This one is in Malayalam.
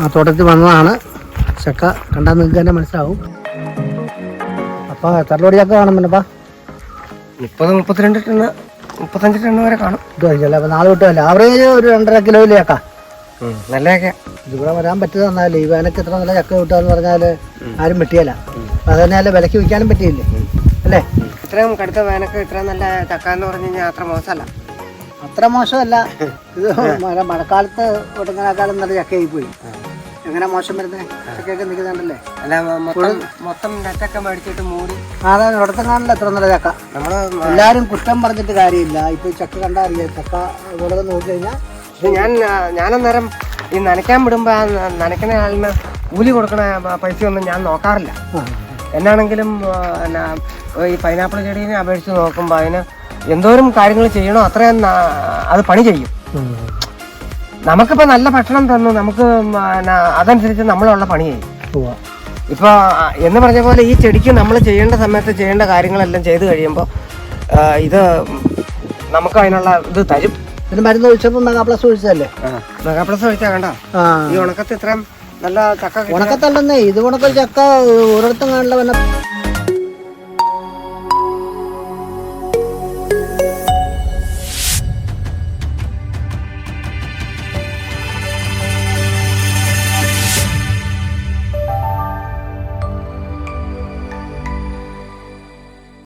ആ തോട്ടത്തിൽ വന്നതാണ്. ചക്ക കണ്ടാൽ നിങ്ങൾക്ക് തന്നെ മനസ്സിലാവും. അപ്പൊ എത്ര ലോഡ് ചക്ക കാണും പിന്നെപ്പാ മുപ്പത് മുപ്പത്തിരണ്ട് ടണ്ണ് മുപ്പത്തഞ്ച് ടണ്ണ് വരെ കാണും. ഇത് കഴിച്ചല്ലേ നാല് വിട്ടുമല്ല ആവറേജ് ഒരു രണ്ടര കിലോയിൽ ചക്ക? നല്ലതൊക്കെ ഇതിവിടെ വരാൻ പറ്റുന്ന എന്നാൽ ഈ വേനക്ക് ഇത്ര നല്ല ചക്ക കിട്ടുക പറഞ്ഞാൽ പറഞ്ഞാൽ ആരും വെട്ടിയല്ല. അത് തന്നെ വിലക്ക് വിൽക്കാനും പറ്റിയില്ലേ? അല്ലേ? ഇത്രയും കടുത്ത വേനക്ക് ഇത്രയും നല്ല ചക്ക എന്ന് പറഞ്ഞു കഴിഞ്ഞാൽ അത്ര മോശമല്ല. അത്ര മോശമല്ല. ഇത് മഴ മഴക്കാലത്ത് ഒടുങ്ങനേക്കാളും നല്ല ചക്കയായി പോയി. എങ്ങനെ മോശം വരുന്നത് ചക്കയൊക്കെ നിൽക്കുന്നുണ്ടല്ലേ അല്ല മൊത്തം മൊത്തം നെറ്റൊക്കെ മേടിച്ചിട്ട് മൂടി. അതെ ഇവിടത്തെ കാണില്ല എത്ര നല്ല ചക്ക. നമ്മൾ എല്ലാവരും കുറ്റം പറഞ്ഞിട്ട് കാര്യമില്ല. ഇപ്പൊ ചക്ക കണ്ടാ അറിയാം. ചക്ക ഇവിടെ നോക്കി കഴിഞ്ഞാൽ ഞാൻ ഞാനന്നേരം ഈ നനയ്ക്കാൻ വിടുമ്പോ ആ നനയ്ക്കുന്ന ആളിന് കൂലി കൊടുക്കണ പൈസ ഒന്നും ഞാൻ നോക്കാറില്ല. എന്നാണെങ്കിലും എന്നാ, ഈ പൈനാപ്പിൾ ചെടീനെ അപേക്ഷിച്ച് നോക്കുമ്പോൾ അതിന് എന്തോരം കാര്യങ്ങൾ ചെയ്യണോ അത്രയും അത് പണി ചെയ്യും. നമുക്കിപ്പോൾ നല്ല ഭക്ഷണം തന്നു നമുക്ക് അതനുസരിച്ച് നമ്മളുള്ള പണി ചെയ്യും. ഇപ്പോൾ എന്ന് പറഞ്ഞ പോലെ ഈ ചെടിക്ക് നമ്മൾ ചെയ്യേണ്ട സമയത്ത് ചെയ്യേണ്ട കാര്യങ്ങളെല്ലാം ചെയ്ത് കഴിയുമ്പോൾ ഇത് നമുക്ക് അതിനുള്ള ഇത് തരും. ഇതിന് മരുന്ന് ഒഴിച്ചപ്പോൾ മെഗാപ്ലസ് ഒഴിച്ചതല്ലേ? മെഗാപ്ലസ് ഒഴിച്ചാൽ കണ്ടോ? ഈ ഉണക്കത്ത് ഇത്രയും നല്ല ചക്ക ഉണക്കത്തല്ലേ ഇത് ഉണക്കൊരു ചക്ക ഒരിടത്തും കാണില്ല പിന്നെ